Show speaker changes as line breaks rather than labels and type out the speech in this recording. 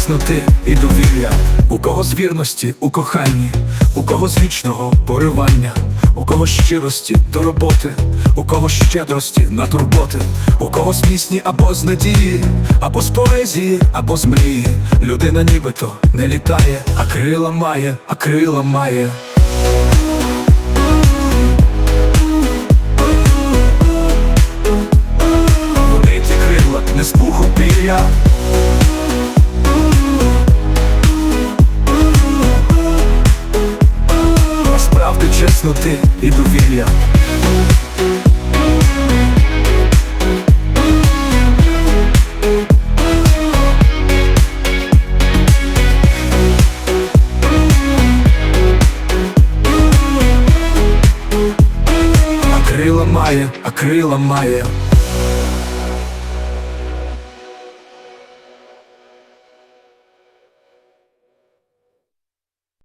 Чесноти і довір'я, у кого з вірності у коханні, у кого з вічного поривання, у кого щирості до роботи, у кого щедрості на турботи, у кого з пісні або з надії, або з поезії, або з мрії. Людина нібито не літає, а крила має, а крила має. Чесноти і довір'я. А крила має, а крила має.